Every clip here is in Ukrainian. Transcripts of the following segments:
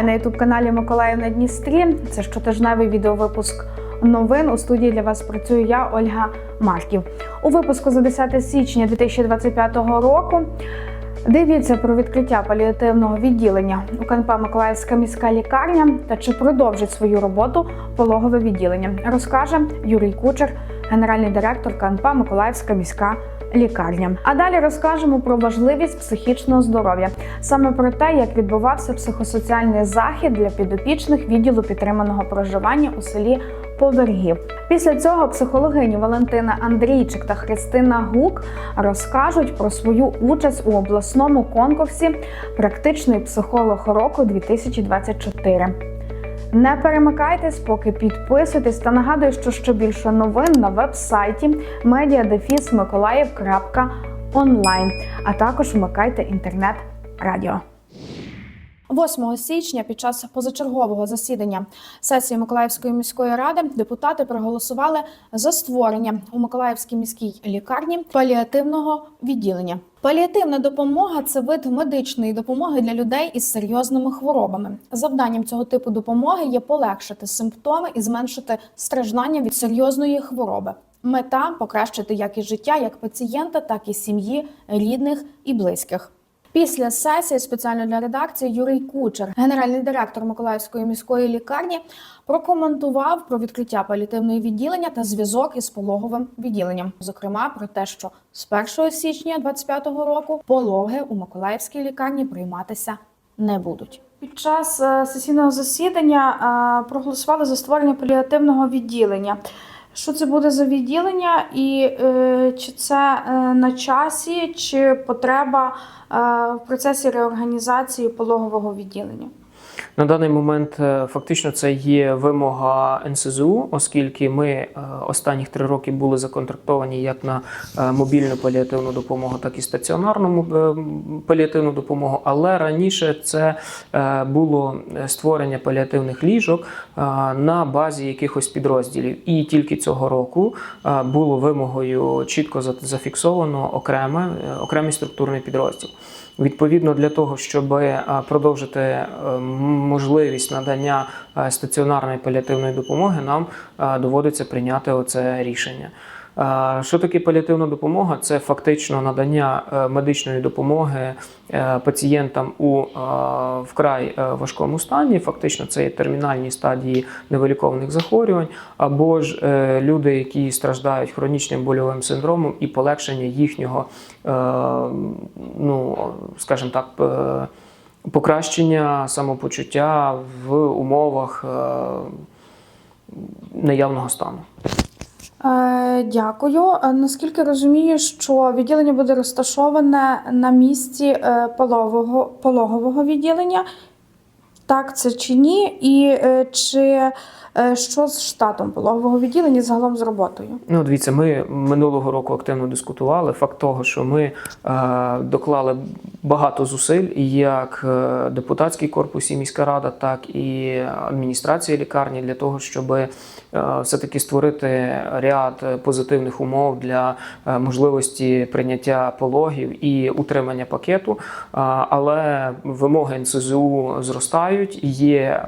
Вітаю на youtube каналі Миколаїв на Дністрі. Це щотижневий відеовипуск новин. У студії для вас працюю я, Ольга Марків. У випуску за 10 січня 2025 року. Дивіться про відкриття паліативного відділення у КНП Миколаївська міська лікарня та чи продовжить свою роботу пологове відділення, розкаже Юрій Кучер, генеральний директор КНП Миколаївська міська лікарня. А далі розкажемо про важливість психічного здоров'я, саме про те, як відбувався психосоціальний захід для підопічних відділу підтриманого проживання у селі Повергів. Після цього психологині Валентина Андрійчик та Христина Гук розкажуть про свою участь у обласному конкурсі Практичний психолог року 2024. Не перемикайтесь, поки підписуйтесь та нагадую, що ще більше новин на веб-сайті mediadefismikolaїв.онлайн, а також вмикайте інтернет-радіо. 8 січня під час позачергового засідання сесії Миколаївської міської ради депутати проголосували за створення у Миколаївській міській лікарні паліативного відділення. Паліативна допомога це вид медичної допомоги для людей із серйозними хворобами. Завданням цього типу допомоги є полегшити симптоми і зменшити страждання від серйозної хвороби. Мета покращити якість життя як пацієнта, так і сім'ї, рідних і близьких. Після сесії спеціально для редакції Юрій Кучер, генеральний директор Миколаївської міської лікарні, прокоментував про відкриття паліативної відділення та зв'язок із пологовим відділенням. Зокрема, про те, що з 1 січня 2025 року пологи у Миколаївській лікарні прийматися не будуть. Під час е, сесійного засідання е, проголосували за створення паліативного відділення. Що це буде за відділення, і е, чи це е, на часі, чи потреба е, в процесі реорганізації пологового відділення? На даний момент е, фактично це є вимога НСЗУ, оскільки ми е, останніх три роки були законтрактовані як на е, мобільну паліативну допомогу, так і стаціонарну паліативну допомогу. Але раніше це було створення паліативних ліжок на базі якихось підрозділів. І тільки цього року було вимогою чітко за- зафіксовано окреме, окремий структурний підрозділ. Відповідно, для того, щоб е, продовжити е, можливість надання е, стаціонарної паліативної допомоги, нам доводиться прийняти оце рішення. Що таке паліативна допомога? Це фактично надання е, медичної допомоги е, пацієнтам у е, вкрай важкому стані. Фактично, це є термінальні стадії невилікованих захворювань, або ж люди, які страждають хронічним больовим синдромом і полегшення їхнього, ну скажімо так. Покращення самопочуття в умовах наявного стану. Е, дякую. Е, Наскільки розумію, що відділення буде розташоване на місці е, пологового, пологового відділення. Так, це чи ні? І чи що з штатом пологового відділення загалом з роботою? Ну, дивіться, ми минулого року активно дискутували. Факт того, що ми е, доклали багато зусиль, як е, депутатський корпус і міська рада, так і адміністрація лікарні для того, щоб е, все-таки створити ряд позитивних умов для е, можливості прийняття пологів і утримання пакету. Але вимоги НСЗУ зростають. Є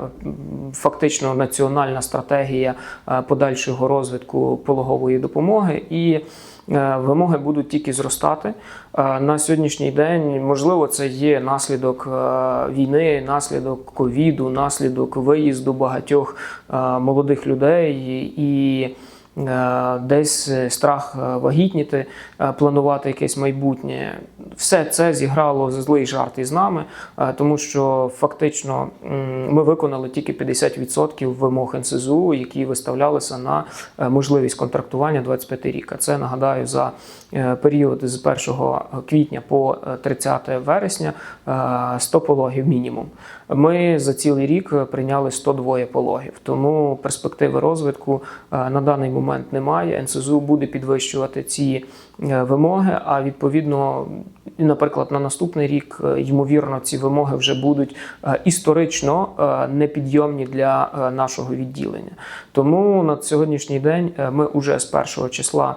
фактично національна стратегія е, подальшого розвитку пологової допомоги і. е, Вимоги будуть тільки зростати Е, на сьогоднішній день. Можливо, це є наслідок війни, наслідок ковіду, наслідок виїзду багатьох молодих людей і десь е, страх е, вагітніти, е, планувати якесь майбутнє. Все це зіграло злий жарт із нами, е, тому що фактично ми виконали тільки 50% вимог НСЗУ, які виставлялися на е, можливість контрактування 25 рік. А це нагадаю за е, період з 1 квітня по е, 30 вересня е, 100 пологів мінімум. Ми за цілий рік прийняли 102 пологів, тому перспективи розвитку е, на даний момент момент немає. НСЗУ буде підвищувати ці е, вимоги. А відповідно, наприклад, на наступний рік е, ймовірно ці вимоги вже будуть е, історично непідйомні для нашого відділення. Тому на сьогоднішній день ми вже з першого числа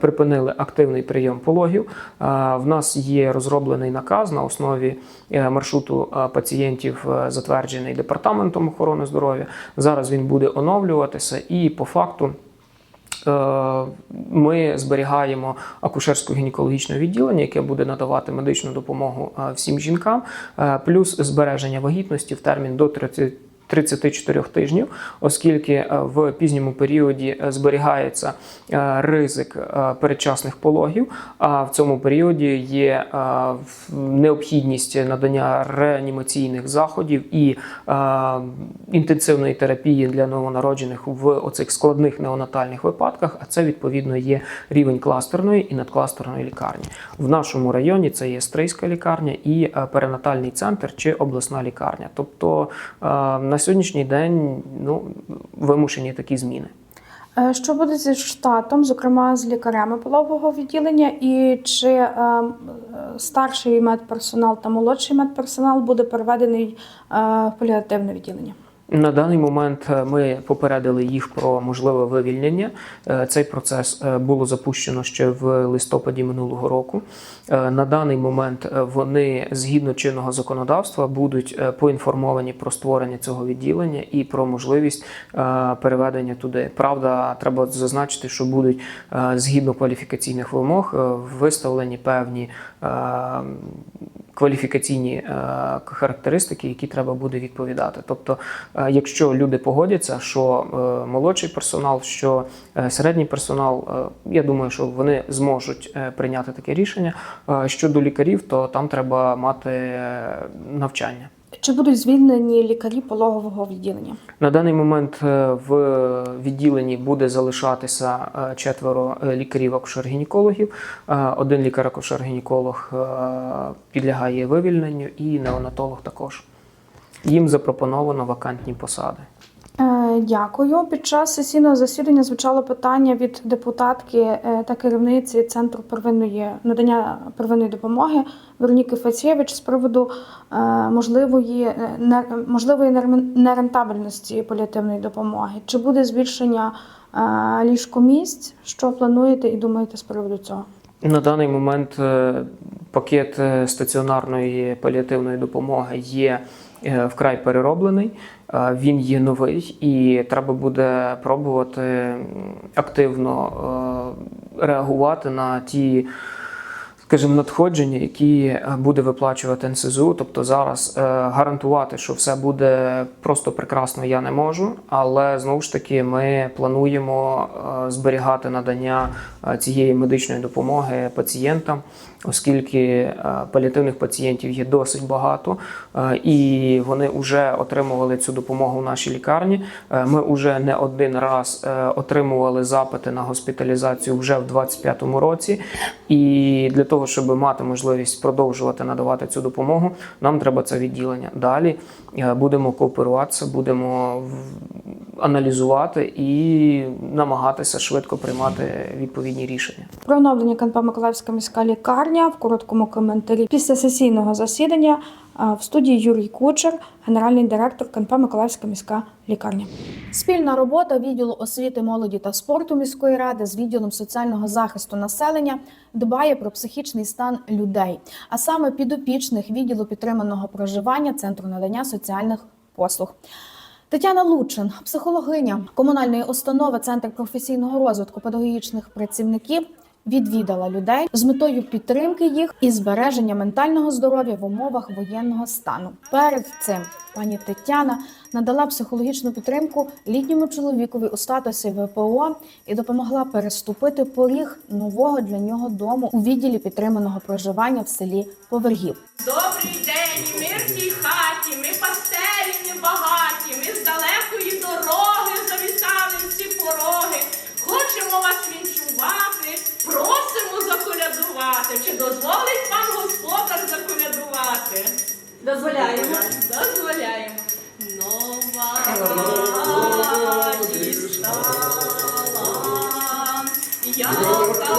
припинили активний прийом пологів. В нас є розроблений наказ на основі маршруту пацієнтів, затверджений департаментом охорони здоров'я. Зараз він буде оновлюватися і по факту. Е, Ми зберігаємо акушерсько-гінекологічне відділення, яке буде надавати медичну допомогу е, всім жінкам, е, плюс збереження вагітності в термін до 30 34 тижнів, оскільки е, в пізньому періоді е, зберігається е, ризик передчасних пологів, а в цьому періоді є необхідність надання реанімаційних заходів і інтенсивної терапії для новонароджених в оцих складних неонатальних випадках. А це відповідно є рівень кластерної і надкластерної лікарні. В нашому районі це є стрийська лікарня і перинатальний центр чи обласна лікарня. Тобто е, сьогоднішній день ну вимушені такі зміни. Е, Що буде зі штатом, зокрема з лікарями пологового відділення, і чи е, е, старший медперсонал та молодший медперсонал буде переведений е, в паліативне відділення? На даний момент е, ми попередили їх про можливе вивільнення. Е, Цей процес е, було запущено ще в листопаді минулого року. На даний момент вони згідно чинного законодавства будуть поінформовані про створення цього відділення і про можливість переведення туди. Правда, треба зазначити, що будуть згідно кваліфікаційних вимог виставлені певні кваліфікаційні е, характеристики, які треба буде відповідати. Тобто, е, якщо люди погодяться, що е, молодший персонал, що середній персонал, я думаю, що вони зможуть прийняти таке рішення. Щодо лікарів, то там треба мати навчання. Чи будуть звільнені лікарі пологового відділення? На даний момент е, в відділенні буде залишатися е, четверо е, лікарів акушер-гінекологів. Один лікар-акушер-гінеколог підлягає вивільненню, і неонатолог також. Їм запропоновано вакантні посади. Е, Дякую. Під час сесійного засідання звучало питання від депутатки е, та керівниці центру первинної надання первинної допомоги Вероніки Фацєвич з приводу е, можливої можливої нерентабельності паліативної допомоги. Чи буде збільшення ліжкомісць? Що плануєте і думаєте з приводу цього? На даний момент пакет стаціонарної паліативної допомоги є вкрай перероблений. Е, Він є новий, і треба буде пробувати активно е, реагувати на ті. Скажімо, надходження, які е, буде виплачувати НСЗУ. Тобто зараз е, гарантувати, що все буде просто прекрасно, я не можу. Але знову ж таки, ми плануємо е, зберігати надання е, цієї медичної допомоги пацієнтам, оскільки е, паліативних пацієнтів є досить багато, е, і вони вже отримували цю допомогу в нашій лікарні. Е, Ми вже не один раз е, отримували запити на госпіталізацію вже в 2025 році. І для того, щоб мати можливість продовжувати надавати цю допомогу, нам треба це відділення. Далі е, будемо кооперуватися, будемо аналізувати і намагатися швидко приймати відповідні рішення. Про оновлення КНП Миколаївська міська лікарня в короткому коментарі після сесійного засідання в студії Юрій Кучер, генеральний директор КНП Миколаївська міська лікарня. Спільна робота відділу освіти, молоді та спорту міської ради з відділом соціального захисту населення дбає про психічний стан людей, а саме підопічних відділу підтриманого проживання центру надання соціальних послуг. Тетяна Лучин, психологиня комунальної установи Центр професійного розвитку педагогічних працівників, відвідала людей з метою підтримки їх і збереження ментального здоров'я в умовах воєнного стану. Перед цим пані Тетяна надала психологічну підтримку літньому чоловікові у статусі ВПО і допомогла переступити поріг нового для нього дому у відділі підтриманого проживання в селі Повергів. Добрий день, ми в тій хаті, ми пастелі ми заколядувати. Чи дозволить вам господар заколядувати? Дозволяємо. Дозволяємо. Нова радість яка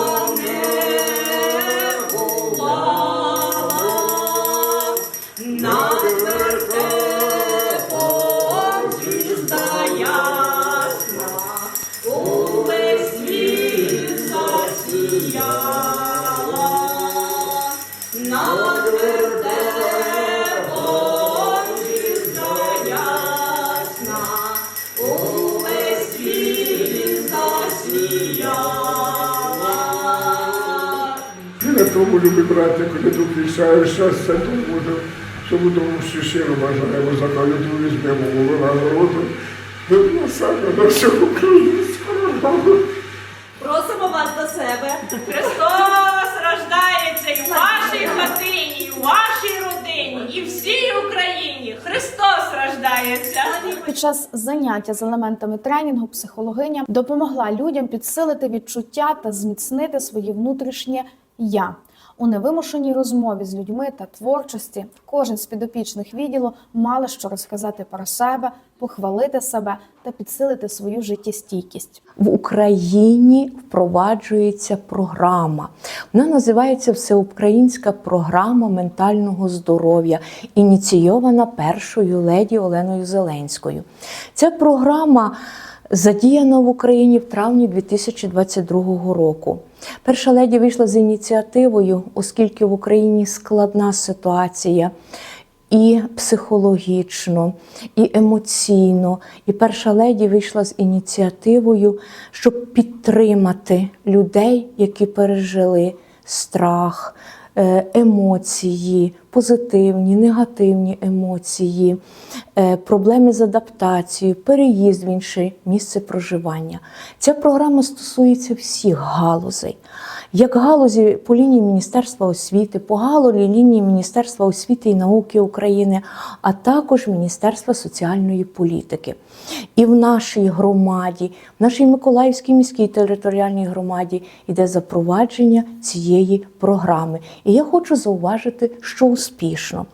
І на тому, коли тут вішаю щастя, то буде, що будемо всі щиро бажаємо за калюту візьмемо голову народу, на себе, на всю українську народу. Просимо вас до себе. Христос рождається і в вашій хатині, і в вашій родині, і всій Україні. Христос рождається. Під час заняття з елементами тренінгу психологиня допомогла людям підсилити відчуття та зміцнити своє внутрішнє я. У невимушеній розмові з людьми та творчості кожен з підопічних відділу мали що розказати про себе, похвалити себе та підсилити свою життєстійкість. в Україні впроваджується програма. Вона називається Всеукраїнська програма ментального здоров'я, ініційована першою леді Оленою Зеленською. Ця програма задіяна в Україні в травні 2022 року. Перша леді вийшла з ініціативою, оскільки в Україні складна ситуація і психологічно, і емоційно. І перша леді вийшла з ініціативою, щоб підтримати людей, які пережили страх, е, емоції, позитивні, негативні емоції, е, проблеми з адаптацією, переїзд в інше місце проживання. Ця програма стосується всіх галузей. Як галузі по лінії Міністерства освіти, по галузі лінії Міністерства освіти і науки України, а також Міністерства соціальної політики. І в нашій громаді, в нашій Миколаївській міській територіальній громаді йде запровадження цієї програми. І я хочу зауважити, що успішно.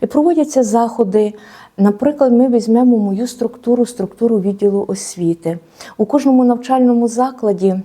І Проводяться заходи. Наприклад, ми візьмемо мою структуру, структуру відділу освіти. У кожному навчальному закладі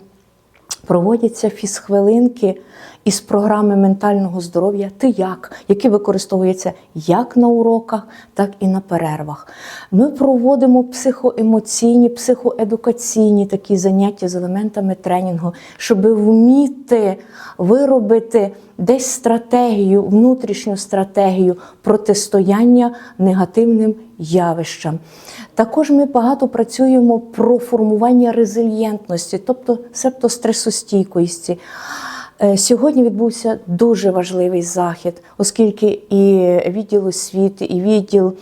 проводяться фізхвилинки із програми ментального здоров'я «Ти як?», які використовуються як на уроках, так і на перервах. Ми проводимо психоемоційні, психоедукаційні такі заняття з елементами тренінгу, щоб вміти виробити десь стратегію, внутрішню стратегію протистояння негативним явищам. Також ми багато працюємо про формування резильєнтності, тобто септостресостійкості. Е, Сьогодні відбувся дуже важливий захід, оскільки і відділ освіти, і відділ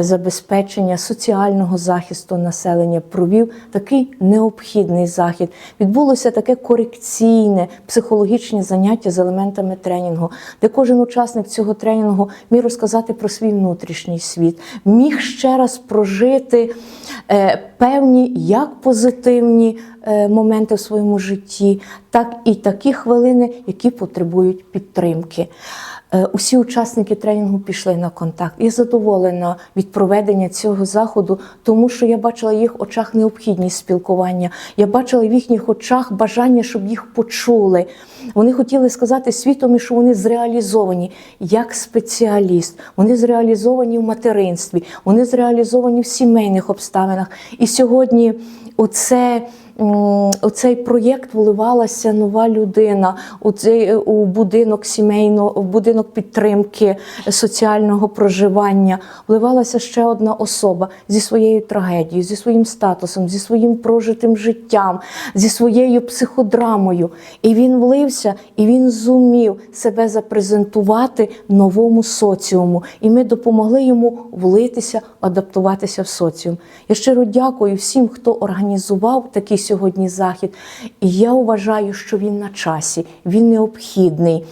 забезпечення соціального захисту населення провів такий необхідний захід. Відбулося таке корекційне психологічне заняття з елементами тренінгу, де кожен учасник цього тренінгу міг розказати про свій внутрішній світ, міг ще раз прожити е, певні як позитивні е, моменти в своєму житті, так і такі хвилини, які потребують підтримки. Е, Усі учасники тренінгу пішли на контакт. Я задоволена від проведення цього заходу, тому що я бачила в їх очах необхідність спілкування. Я бачила в їхніх очах бажання, щоб їх почули. Вони хотіли сказати світові, що вони зреалізовані як спеціаліст. Вони зреалізовані в материнстві, вони зреалізовані в сімейних обставинах. І сьогодні оце. У цей проєкт вливалася нова людина у цей у будинок сімейного, в будинок підтримки соціального проживання. Вливалася ще одна особа зі своєю трагедією, зі своїм статусом, зі своїм прожитим життям, зі своєю психодрамою. І він влився, і він зумів себе запрезентувати новому соціуму. І ми допомогли йому влитися, адаптуватися в соціум. Я щиро дякую всім, хто організував такий сьогодні захід. І я вважаю, що він на часі, він необхідний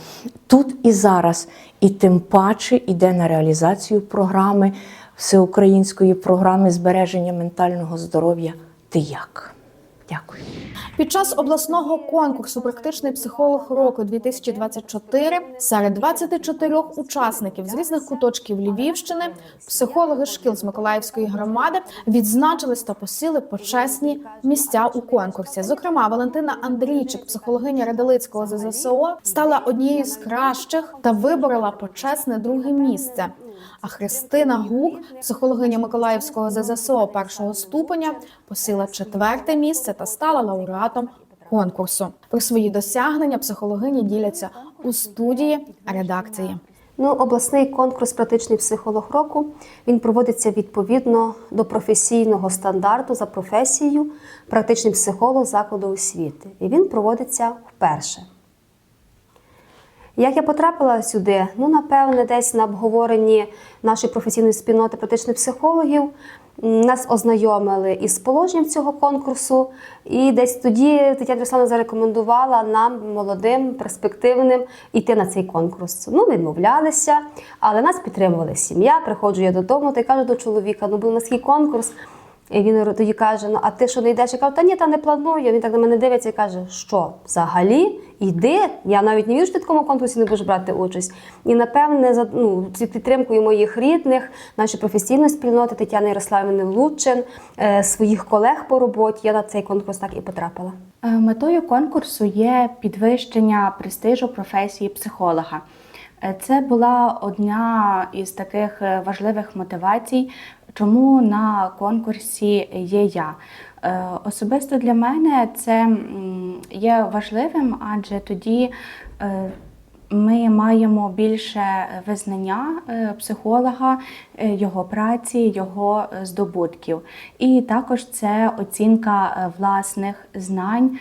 тут і зараз. І тим паче йде на реалізацію програми всеукраїнської програми збереження ментального здоров'я. Ти як? Дякую. Під час обласного конкурсу Практичний психолог року 2024 серед 24 учасників з різних куточків Львівщини психологи шкіл з Миколаївської громади відзначились та посіли почесні місця у конкурсі. Зокрема, Валентина Андрійчик, психологиня Радалицького ЗЗСО, стала однією з кращих та виборола почесне друге місце. А Христина Гук, психологиня Миколаївського ЗЗСО першого ступеня, посіла четверте місце та стала лауреатом конкурсу. Про свої досягнення психологині діляться у студії редакції. Ну, обласний конкурс практичний психолог року він проводиться відповідно до професійного стандарту за професією практичний психолог закладу освіти. І він проводиться вперше. Як я потрапила сюди? Ну, напевне, десь на обговоренні нашої професійної спільноти практичних психологів нас ознайомили із положенням цього конкурсу. І десь тоді Тетяна Руслана зарекомендувала нам, молодим, перспективним, йти на цей конкурс. Ну, відмовлялися, але нас підтримувала сім'я. Приходжу я додому та й кажу до чоловіка: ну, був на такий конкурс. І він тоді каже: Ну, а ти що не йдеш? Я кажу, та ні, та не планую. Він так на мене дивиться і каже, що взагалі йди. Я навіть не вірю, що ти такому конкурсі не будеш брати участь. І напевне, ну, підтримкою моїх рідних, нашої професійної спільноти Тетяни Ярославівни Лучин, е, своїх колег по роботі, я на цей конкурс так і потрапила. Е, Метою конкурсу є підвищення престижу професії психолога. Е, Це була одна із таких важливих мотивацій, чому на конкурсі є я. Е, Особисто для мене це є важливим, адже тоді е, ми маємо більше визнання е, психолога, його праці, його здобутків. І також це оцінка власних знань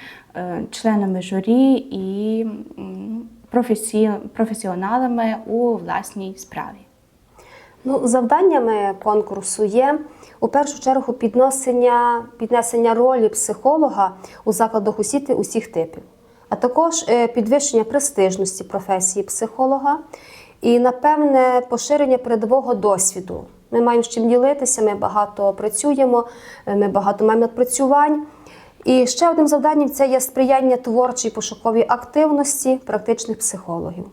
членами журі і професіоналами у власній справі. Ну, завданнями конкурсу є у першу чергу піднесення, піднесення ролі психолога у закладах освіти усіх типів, а також е, підвищення престижності професії психолога і, напевне, поширення передового досвіду. Ми маємо з чим ділитися, ми багато працюємо, е, ми багато маємо надпрацювань. І ще одним завданням це є сприяння творчій пошуковій активності практичних психологів.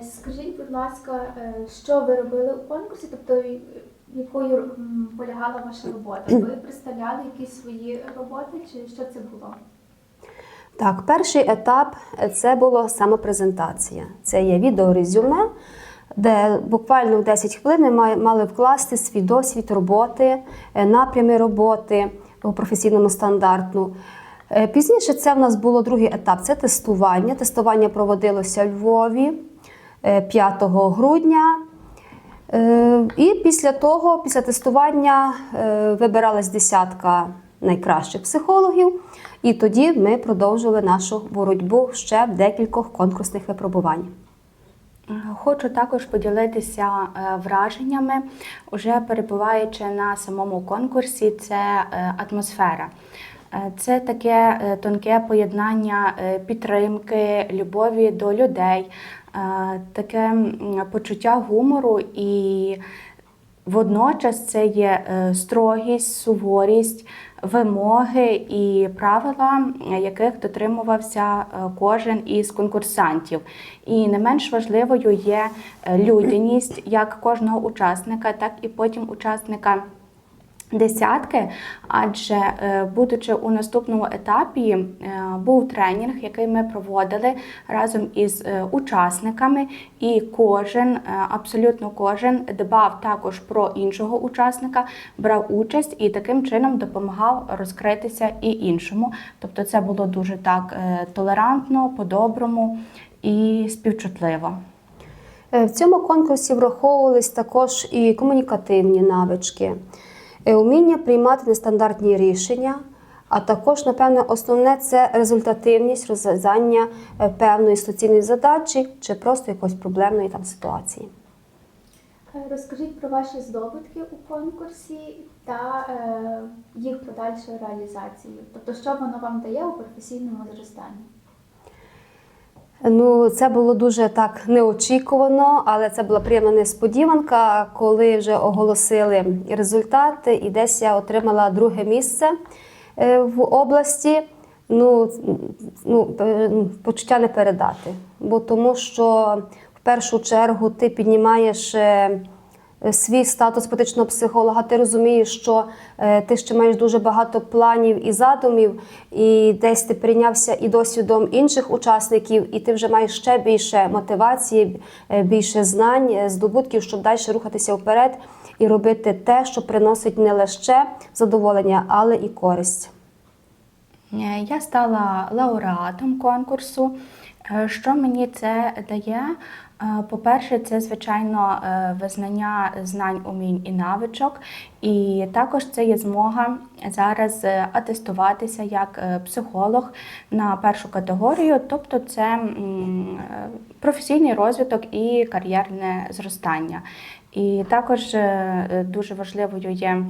Е, Скажіть, будь ласка, е, що ви робили у конкурсі, тобто якою полягала ваша робота? Ви представляли якісь свої роботи, чи що це було? Так, перший етап е, це було самопрезентація. Це є відеорезюме, де буквально в 10 хвилин ми мали вкласти свій досвід роботи, е, напрями роботи у професійному стандартну. Е, Пізніше це в нас було другий етап це тестування. Тестування проводилося у Львові е, 5 грудня. Е, І після того, після тестування, е, вибиралась десятка найкращих психологів, і тоді ми продовжили нашу боротьбу ще в декількох конкурсних випробувань. Е, Хочу також поділитися е, враженнями, уже перебуваючи на самому конкурсі, це е, атмосфера. Е, Це таке е, тонке поєднання е, підтримки, любові до людей, е, таке почуття гумору і Водночас це є е, строгість, суворість, вимоги і правила, е, яких дотримувався е, кожен із конкурсантів. І не менш важливою є е, людяність як кожного учасника, так і потім учасника. Десятки, адже е, будучи у наступному етапі, е, був тренінг, який ми проводили разом із е, учасниками, і кожен, абсолютно кожен, дбав також про іншого учасника, брав участь і таким чином допомагав розкритися і іншому. Тобто, це було дуже так толерантно, по-доброму і співчутливо. В цьому конкурсі враховувались також і комунікативні навички, уміння приймати нестандартні рішення, а також, напевне, основне це результативність розв'язання е, певної соціальної задачі чи просто якоїсь проблемної там ситуації. Е, Розкажіть про ваші здобутки у конкурсі та е, їх подальшу реалізацію. Тобто, що воно вам дає у професійному зростанні? Ну, це було дуже так неочікувано, але це була приємна несподіванка, коли вже оголосили результати, і десь я отримала друге місце. е, в області. Ну, ну, е, почуття не передати. Бо тому що в першу чергу ти піднімаєш е, свій статус практичного психолога, ти розумієш, що е, ти ще маєш дуже багато планів і задумів, і десь ти прийнявся і досвідом інших учасників, і ти вже маєш ще більше мотивації, е, більше знань, е, здобутків, щоб далі рухатися вперед і робити те, що приносить не лише задоволення, але і користь. Е, Я стала лауреатом конкурсу. Е, Що мені це дає? Е, По-перше, це звичайно е, визнання знань, умінь і навичок, і також це є змога зараз атестуватися як психолог на першу категорію, тобто це професійний розвиток і кар'єрне зростання. І також дуже важливою є.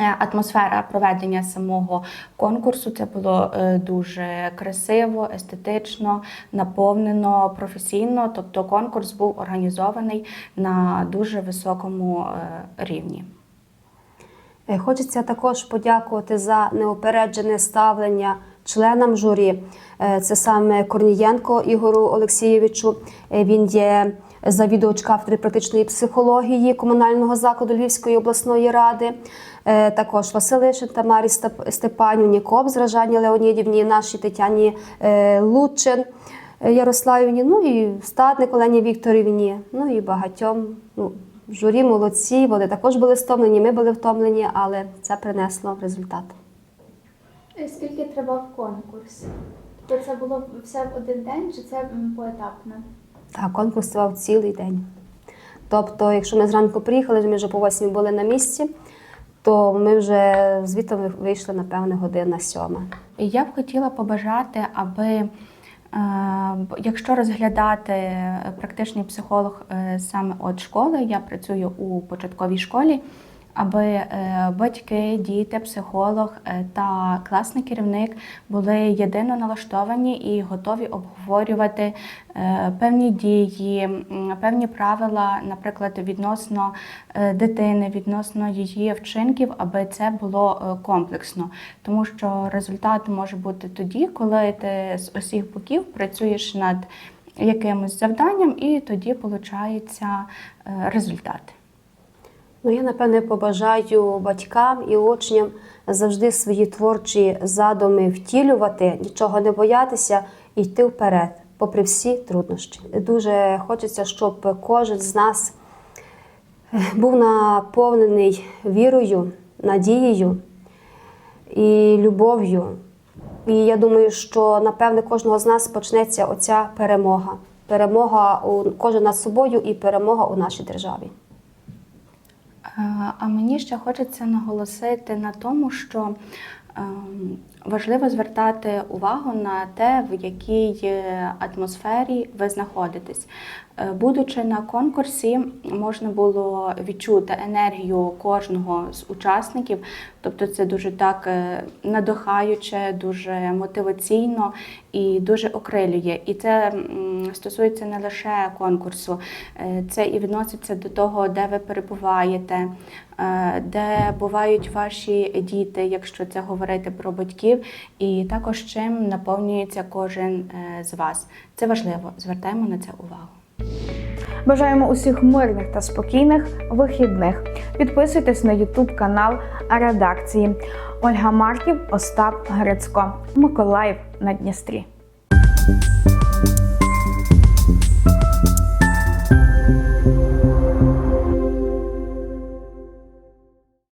Е, Атмосфера проведення самого конкурсу це було е, дуже красиво, естетично, наповнено, професійно. Тобто конкурс був організований на дуже високому е, рівні. Хочеться також подякувати за неупереджене ставлення членам журі. Це саме Корнієнко Ігору Олексійовичу. Він є завідувач кафедри практичної психології комунального закладу Львівської обласної ради. Е, Також Василишин Тамарі Степ- Степанівні, Кобз Ражані Леонідівні, нашій Тетяні е, Лучин. е, Ярославівні, ну і статник Олені Вікторівні, ну і багатьом. Ну, журі молодці, вони також були стомлені, ми були втомлені, але це принесло результат. Скільки тривав конкурс? Тобто це було все в один день чи це поетапно? Так, конкурс тривав цілий день. Тобто, якщо ми зранку приїхали, ми вже по 8 були на місці, то ми вже звідти вийшли, напевне, година сьома. Я б хотіла побажати, аби е, якщо розглядати е, практичний психолог е, саме от школи, я працюю у початковій школі, аби е, батьки, діти, психолог е, та класний керівник були єдино налаштовані і готові обговорювати е, певні дії, певні правила, наприклад, відносно дитини, відносно її вчинків, аби це було комплексно. Тому що результат може бути тоді, коли ти з усіх боків працюєш над якимось завданням, і тоді виходить результат. Ну, я, напевне, побажаю батькам і учням завжди свої творчі задуми втілювати, нічого не боятися і йти вперед, попри всі труднощі. Дуже хочеться, щоб кожен з нас е, був наповнений вірою, надією і любов'ю. І я думаю, що напевне кожного з нас почнеться оця перемога. Перемога у кожен над собою і перемога у нашій державі. А мені ще хочеться наголосити на тому, що ем, важливо звертати увагу на те, в якій е, атмосфері ви знаходитесь. Е, Будучи на конкурсі, можна було відчути енергію кожного з учасників, тобто це дуже так е, надихаюче, дуже мотиваційно і дуже окрилює. І це стосується не лише конкурсу, це і відноситься до того, де ви перебуваєте, де бувають ваші діти, якщо це говорити про батьків, і також чим наповнюється кожен е, з вас. Це важливо, звертаємо на це увагу. Бажаємо усіх мирних та спокійних вихідних. Підписуйтесь на YouTube канал редакції. Ольга Марків, Остап Грицько, Миколаїв на Дністрі.